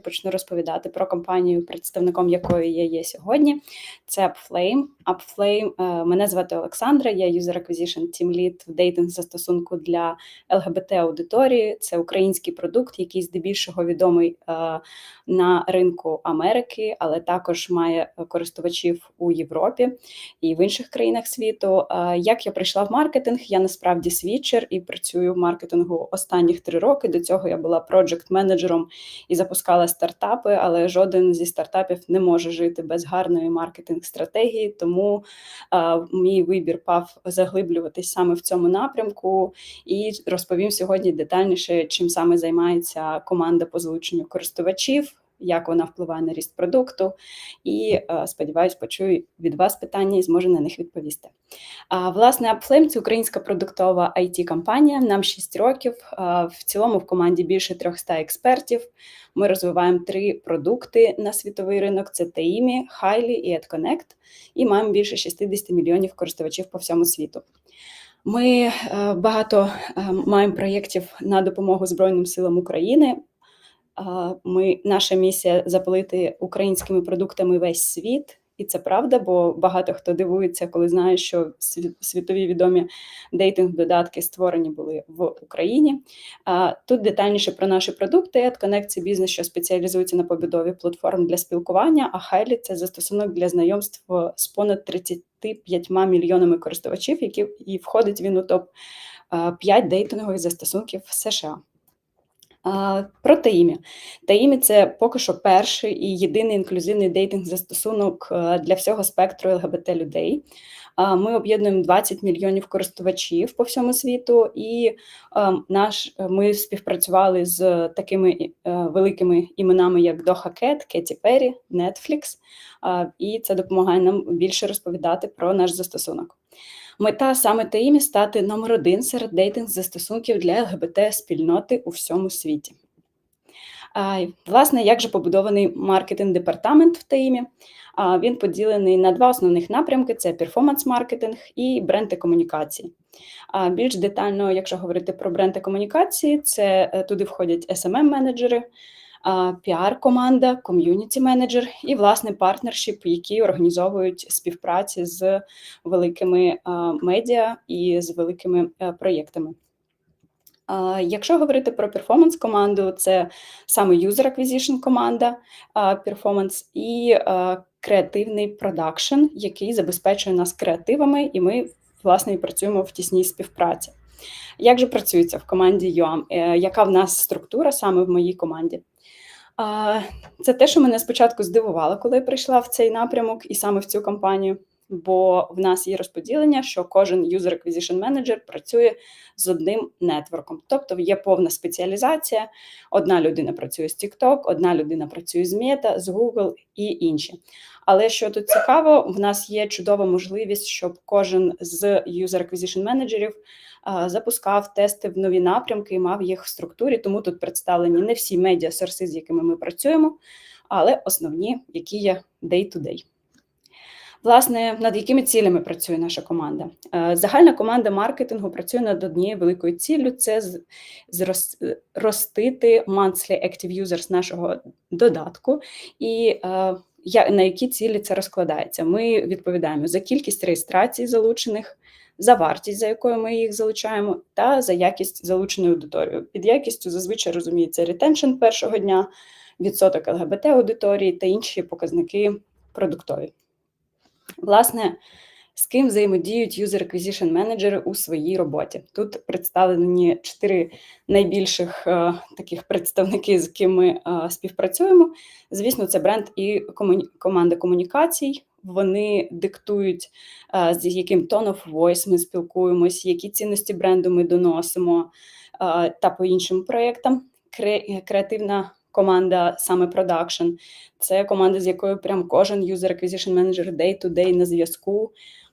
Почну розповідати про компанію, представником якої я є сьогодні. Це AppFlame. AppFlame, е, мене звати Олександра, я User Acquisition Team Lead в дейтинг застосунку для ЛГБТ аудиторії. Це український продукт, який здебільшого відомий е, на ринку Америки, але також має користувачів у Європі і в інших країнах світу. Е, Як я прийшла в маркетинг, я насправді свідчер і працюю в маркетингу останніх три роки. До цього я була проджект-менеджером і запускала стартапи, але жоден зі стартапів не може жити без гарної маркетинг-стратегії. Тому е, мій вибір пав заглиблюватись саме в цьому напрямку, і розповім сьогодні детальніше, чим саме займається команда по залученню користувачів. Як вона впливає на ріст продукту, і е, сподіваюсь, почую від вас питання і зможу на них відповісти. А, власне, AppFlame – це українська продуктова it компанія Нам 6 років. В цілому в команді більше 300 експертів. Ми розвиваємо три продукти на світовий ринок: це Taimi, Highly і AdConnect, і маємо більше 60 мільйонів користувачів по всьому світу. Ми е, багато е, маємо проєктів на допомогу Збройним силам України. Ми наша місія запалити українськими продуктами весь світ. І це правда, бо багато хто дивується, коли знає, що світові відомі дейтинг-додатки створені були в Україні. А тут детальніше про наші продукти. AdConnect – це бізнес, що спеціалізується на побудові платформ для спілкування, а Highly – це застосунок для знайомств з понад 35 мільйонами користувачів, які і входить він у топ 5 дейтингових застосунків США. Про Таїмі. Таїмі це поки що перший і єдиний інклюзивний дейтинг-застосунок е, для всього спектру ЛГБТ людей. Ми об'єднуємо 20 мільйонів користувачів по всьому світу, і е, наш ми співпрацювали з такими е, великими іменами, як Доха Кет, Кеті Перрі, Netflix, і це допомагає нам більше розповідати про наш застосунок. Мета саме Таїмі стати номер один серед дейтинг-застосунків для ЛГБТ-спільноти у всьому світі. А, Власне, як же побудований маркетинг-департамент в Таїмі? А, Він поділений на два основних напрямки: це перформанс-маркетинг і бренди комунікації. А Більш детально, якщо говорити про бренди комунікації, це е, туди входять smm менеджери піар-команда, ком'юніті-менеджер і власне партнершіп, які організовують співпраці з великими медіа і з великими е, проєктами. Якщо говорити про перформанс команду, це саме user acquisition команда перформанс і креативний продакшн, який забезпечує нас креативами, і ми власне працюємо в тісній співпраці. Як же працюється в команді UAM? Е, яка в нас структура саме в моїй команді? Це те, що мене спочатку здивувало, коли я прийшла в цей напрямок і саме в цю компанію. Бо в нас є розподілення, що кожен user acquisition manager працює з одним нетворком. Тобто є повна спеціалізація. Одна людина працює з TikTok, одна людина працює з Meta, з Google і інші. Але що тут цікаво, в нас є чудова можливість, щоб кожен з user acquisition менеджерів запускав тести в нові напрямки і мав їх в структурі. Тому тут представлені не всі медіа сорси, з якими ми працюємо, але основні, які є day-to-day. Власне, над якими цілями працює наша команда? Загальна команда маркетингу працює над однією великою ціллю це зростити monthly active users нашого додатку. І на які цілі це розкладається? Ми відповідаємо за кількість реєстрацій залучених, за вартість, за якою ми їх залучаємо, та за якість залученої аудиторії. Під якістю зазвичай розуміється ретеншн першого дня, відсоток ЛГБТ аудиторії та інші показники продуктові. Власне, з ким взаємодіють user acquisition менеджери у своїй роботі. Тут представлені чотири найбільших е, таких представники, з ким ми е, співпрацюємо. Звісно, це бренд і комуні... команда комунікацій. Вони диктують, е, з яким tone of voice ми спілкуємось, які цінності бренду ми доносимо е, та по іншим проєктам. Кре... Креативна команда саме продакшн. Це команда, з якою прям кожен user acquisition manager day-to-day на зв'язку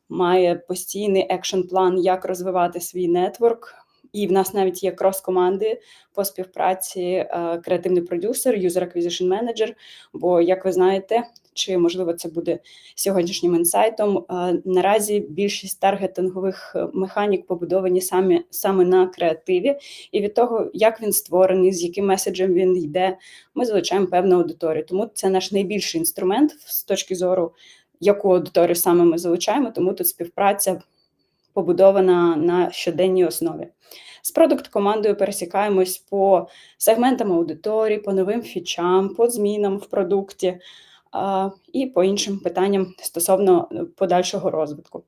має постійний екшн план, як розвивати свій нетворк. І в нас навіть є крос-команди по співпраці, е, креативний продюсер, user acquisition manager, Бо, як ви знаєте, чи можливо це буде сьогоднішнім інсайтом. Наразі більшість таргетингових е, механік побудовані самі саме на креативі, і від того, як він створений, з яким меседжем він йде, ми залучаємо певну аудиторію. Тому це наш найбільший інструмент з точки зору, яку аудиторію саме ми залучаємо, тому тут співпраця побудована на щоденній основі. З продукт командою пересікаємось по сегментам аудиторії, по новим фічам, по змінам в продукті і по іншим питанням стосовно е, подальшого розвитку.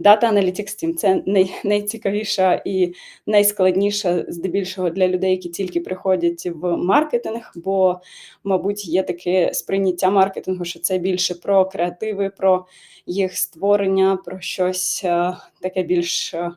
Data Analytics Team – це най, найцікавіша і найскладніша здебільшого для людей, які тільки приходять в маркетинг, бо, мабуть, є таке сприйняття маркетингу, що це більше про креативи, про їх створення, про щось е, таке більш е,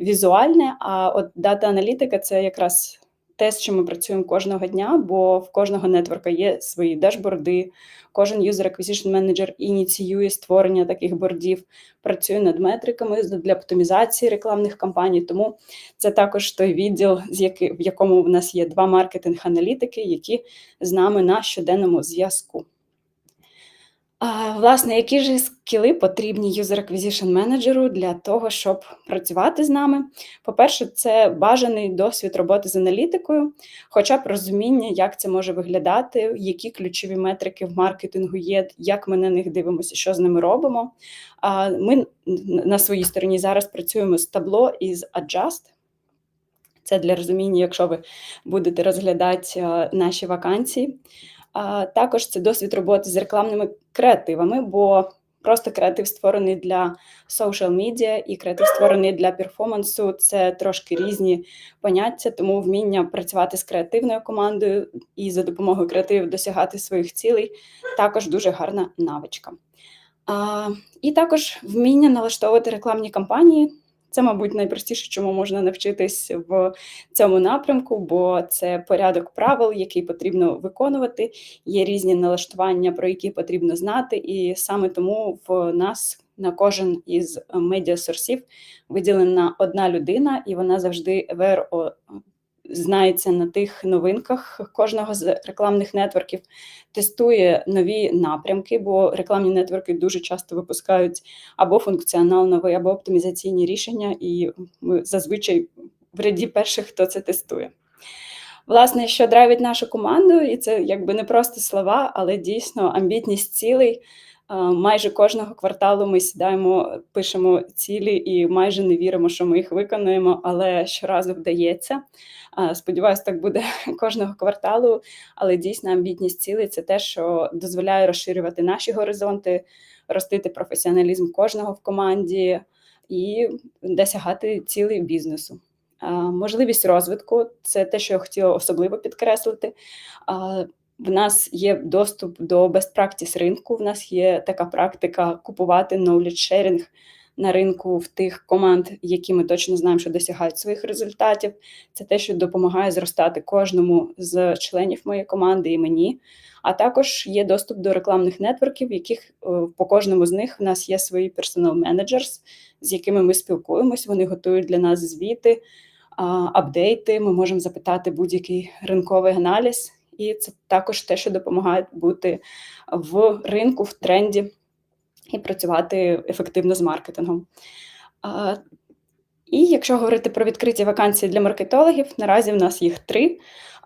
візуальне. А от дата-аналітика це якраз те, з чим ми працюємо кожного дня, бо в кожного нетворка є свої дашборди. Кожен user acquisition manager ініціює створення таких бордів, працює над метриками для оптимізації рекламних кампаній. Тому це також той відділ, в якому в нас є два маркетинг-аналітики, які з нами на щоденному зв'язку. Власне, які ж скіли потрібні user acquisition менеджеру для того, щоб працювати з нами? По-перше, це бажаний досвід роботи з аналітикою, хоча б розуміння, як це може виглядати, які ключові метрики в маркетингу є, як ми на них дивимося, що з ними робимо. Ми на своїй стороні зараз працюємо з табло і з Adjust. Це для розуміння, якщо ви будете розглядати наші вакансії. А Також це досвід роботи з рекламними креативами, бо просто креатив створений для social media і креатив створений для перформансу це трошки різні поняття, тому вміння працювати з креативною командою і за допомогою креативів досягати своїх цілей також дуже гарна навичка. А, І також вміння налаштовувати рекламні кампанії. Це, мабуть, найпростіше, чому можна навчитись в цьому напрямку, бо це порядок правил, який потрібно виконувати. Є різні налаштування, про які потрібно знати, і саме тому в нас на кожен із медіасорсів виділена одна людина, і вона завжди ВРО знається на тих новинках кожного з рекламних нетворків, тестує нові напрямки, бо рекламні нетворки дуже часто випускають або функціонал новий, або оптимізаційні рішення, і ми зазвичай в ряді перших, хто це тестує. Власне, що драйвить нашу команду, і це якби не просто слова, але дійсно амбітність цілей. Майже кожного кварталу ми сідаємо, пишемо цілі і майже не віримо, що ми їх виконуємо, але щоразу вдається. Сподіваюсь, так буде кожного кварталу. Але дійсно амбітність цілей це те, що дозволяє розширювати наші горизонти, ростити професіоналізм кожного в команді і досягати цілей бізнесу. Можливість розвитку це те, що я хотіла особливо підкреслити. В нас є доступ до best practice ринку. В нас є така практика купувати knowledge sharing на ринку в тих команд, які ми точно знаємо, що досягають своїх результатів. Це те, що допомагає зростати кожному з членів моєї команди і мені. А також є доступ до рекламних нетворків, яких е, по кожному з них в нас є свої персонал менеджерс, з якими ми спілкуємось. Вони готують для нас звіти, апдейти. Ми можемо запитати будь-який ринковий аналіз і це також те, що допомагає бути в ринку, в тренді і працювати ефективно з маркетингом. І якщо говорити про відкриті вакансії для маркетологів, наразі в нас їх три.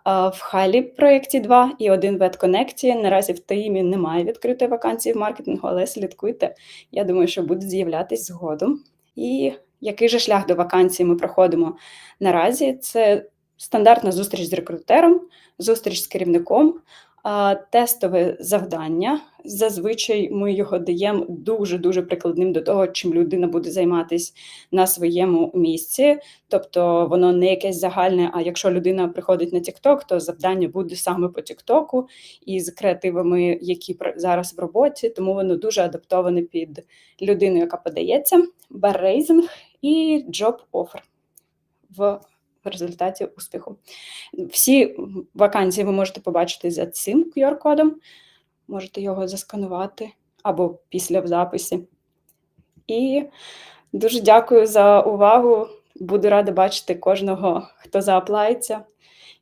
В Халі проєкті два і один в EdConnect. Наразі в ТАІМі немає відкритої вакансії в маркетингу, але слідкуйте. Я думаю, що будуть з'являтись згодом. І який же шлях до вакансії ми проходимо наразі? Це стандартна зустріч з рекрутером, зустріч з керівником, тестове завдання. Зазвичай ми його даємо дуже-дуже прикладним до того, чим людина буде займатися на своєму місці. Тобто воно не якесь загальне, а якщо людина приходить на TikTok, то завдання буде саме по TikTok і з креативами, які зараз в роботі, тому воно дуже адаптоване під людину, яка подається, баррейзинг і offer в в результаті успіху. Всі вакансії ви можете побачити за цим QR-кодом, можете його засканувати або після в записі. І дуже дякую за увагу. Буду рада бачити кожного, хто зааплається,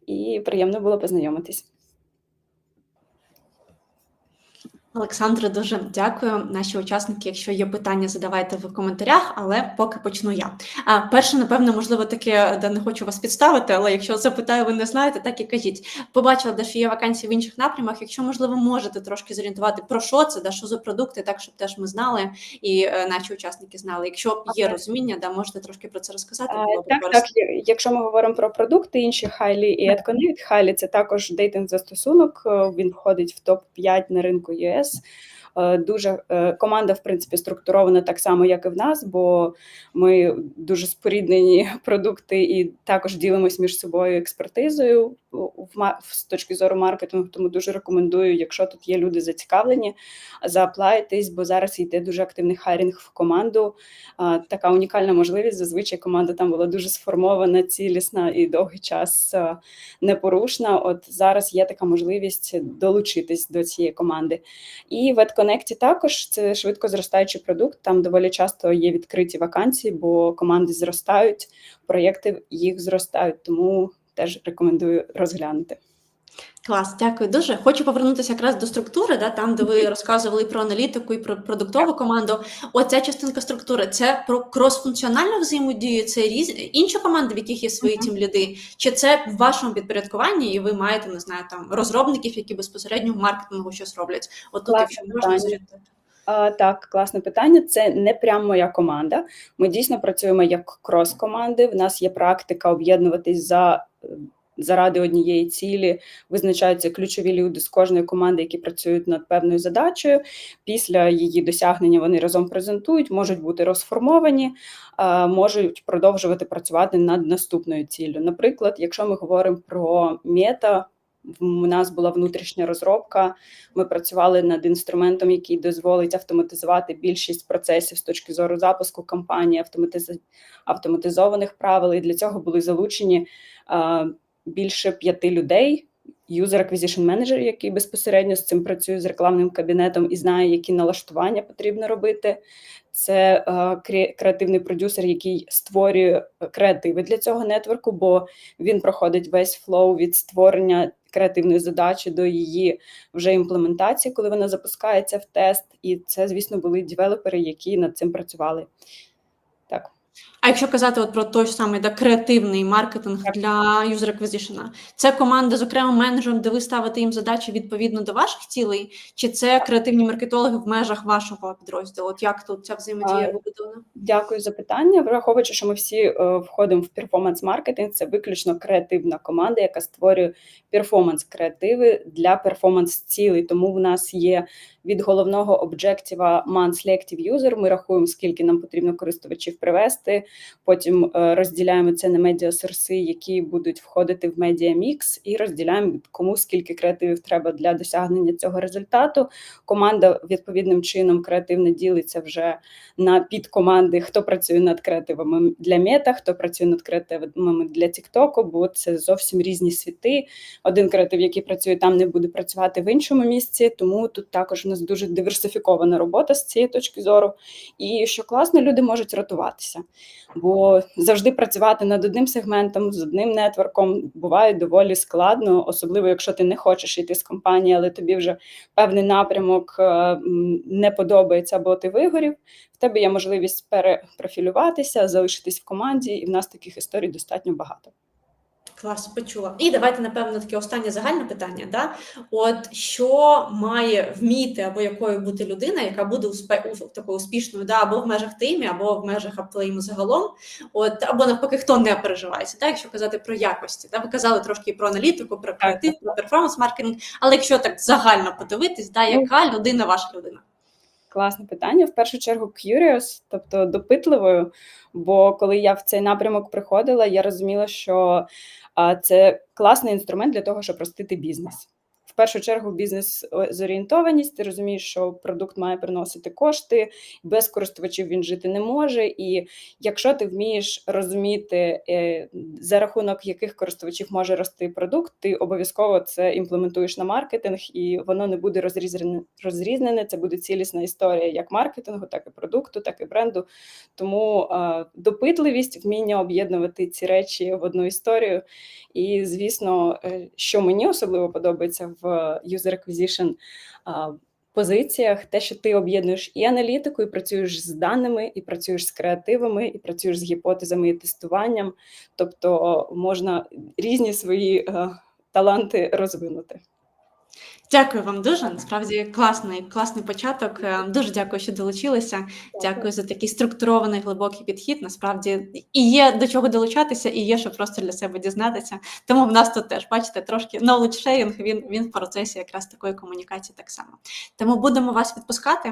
і приємно було познайомитись. Олександре, дуже дякую. Наші учасники, якщо є питання, задавайте в коментарях, але поки почну я. А перше, напевно, можливо, таке, де не хочу вас підставити, але якщо запитаю, ви не знаєте, так і кажіть. Побачила, де що є вакансії в інших напрямах. Якщо можливо, можете трошки зорієнтувати про що це, да що за продукти, так щоб теж ми знали і е, наші учасники знали. Якщо є розуміння, да можете трошки про це розказати. Було Так, так. Якщо ми говоримо про продукти, інші Highly і AdConnect, Highly – це також дейтинг застосунок. е, Він входить в топ 5 на ринку US. Е, Дуже е, команда, в принципі, структурована так само, як і в нас, бо ми дуже споріднені продукти і також ділимось між собою експертизою з точки зору маркетингу. Тому дуже рекомендую, якщо тут є люди зацікавлені, зааплайтесь, бо зараз йде дуже активний хайрінг в команду. Така унікальна можливість. Зазвичай команда там була дуже сформована, цілісна і довгий час непорушна. От зараз є така можливість долучитись до цієї команди. І в AdConnect також це швидко зростаючий продукт. Там доволі часто є відкриті вакансії, бо команди зростають, проєкти їх зростають. Тому теж рекомендую розглянути. Клас, дякую дуже. Хочу повернутися якраз до структури, да, там, де ви розказували про аналітику, і про продуктову команду. Оця частинка структури це про кросфункціональну взаємодію, це різ... інші команди, в яких є свої Мгм. тімліди, чи це в вашому підпорядкуванні, і ви маєте, не знаю, там розробників, які безпосередньо в маркетингу щось роблять. От тут, якщо можна. А, Так, класне питання. Це не прям моя команда. Ми дійсно працюємо як крос-команди. В нас є практика об'єднуватись за заради однієї цілі. Визначаються ключові люди з кожної команди, які працюють над певною задачею. Після її досягнення вони разом презентують, можуть бути розформовані, можуть продовжувати працювати над наступною ціллю. Наприклад, якщо ми говоримо про мета. У нас була внутрішня розробка. Ми працювали над інструментом, який дозволить автоматизувати більшість процесів з точки зору запуску кампанії, автоматиз... автоматизованих правил. І для цього були залучені більше п'яти людей. User Acquisition Manager, який безпосередньо з цим працює з рекламним кабінетом і знає, які налаштування потрібно робити. Це е, креативний продюсер, який створює е, креативи для цього нетворку, бо він проходить весь флоу від створення креативної задачі до її вже імплементації, коли вона запускається в тест. І це, звісно, були девелопери, які над цим працювали. Так. А якщо казати от про той самий да, креативний маркетинг для user acquisition, це команда з окремим менеджером, де ви ставите їм задачі відповідно до ваших цілей, чи це креативні маркетологи в межах вашого підрозділу? От як тут ця взаємодія вибудована? Дякую за питання. Враховуючи, що ми всі е, входимо в перформанс-маркетинг, це виключно креативна команда, яка створює перформанс-креативи для перформанс-цілей. Тому в нас є від головного об'єктива Monthly Active User. Ми рахуємо, скільки нам потрібно користувачів привести. Потім е, розділяємо це на медіасорси, які будуть входити в медіамікс, і розділяємо кому скільки креативів треба для досягнення цього результату. Команда відповідним чином креативно ділиться вже на підкоманди, хто працює над креативами для мета, хто працює над креативами для Тіктоку, бо це зовсім різні світи. Один креатив, який працює там, не буде працювати в іншому місці. Тому тут також у нас дуже диверсифікована робота з цієї точки зору. І що класно, люди можуть рятуватися, бо завжди працювати над одним сегментом з одним нетворком буває доволі складно, особливо якщо ти не хочеш йти з компанії, але тобі вже певний напрямок е, не подобається, або ти вигорів. В тебе є можливість перепрофілюватися, залишитись в команді, і в нас таких історій достатньо багато. Клас, почула. І давайте, напевно, таке останнє загальне питання. Да? От що має вміти або якою бути людина, яка буде успе... такою успішною, да? або в межах тимі, або в межах аплейму загалом, от або навпаки, хто не переживається, да? якщо казати про якості. Да? Ви казали трошки і про аналітику, про креатив, про перформанс-маркетинг, але якщо так загально подивитись, да, Ну. яка людина ваша людина? Класне питання. В першу чергу curious, тобто допитливою. Бо коли я в цей напрямок приходила, я розуміла, що це класний інструмент для того, щоб ростити бізнес. В першу чергу бізнес-зорієнтованість. Ти розумієш, що продукт має приносити кошти, без користувачів він жити не може. І якщо ти вмієш розуміти, е, за рахунок яких користувачів може рости продукт, ти обов'язково це імплементуєш на маркетинг, і воно не буде розрізнене. розрізнене. Це буде цілісна історія як маркетингу, так і продукту, так і бренду. Тому е, допитливість, вміння об'єднувати ці речі в одну історію. І, звісно, е, що мені особливо подобається в user acquisition, позиціях, те, що ти об'єднуєш і аналітику, і працюєш з даними, і працюєш з креативами, і працюєш з гіпотезами і тестуванням. Тобто можна різні свої е, таланти розвинути. Дякую вам дуже. Насправді класний, класний початок. Е, Дуже дякую, що долучилися. Дякую за такий структурований глибокий підхід. Насправді і є до чого долучатися, і є що просто для себе дізнатися. Тому в нас тут теж бачите трошки knowledge sharing, Він він в процесі якраз такої комунікації так само. Тому будемо вас відпускати.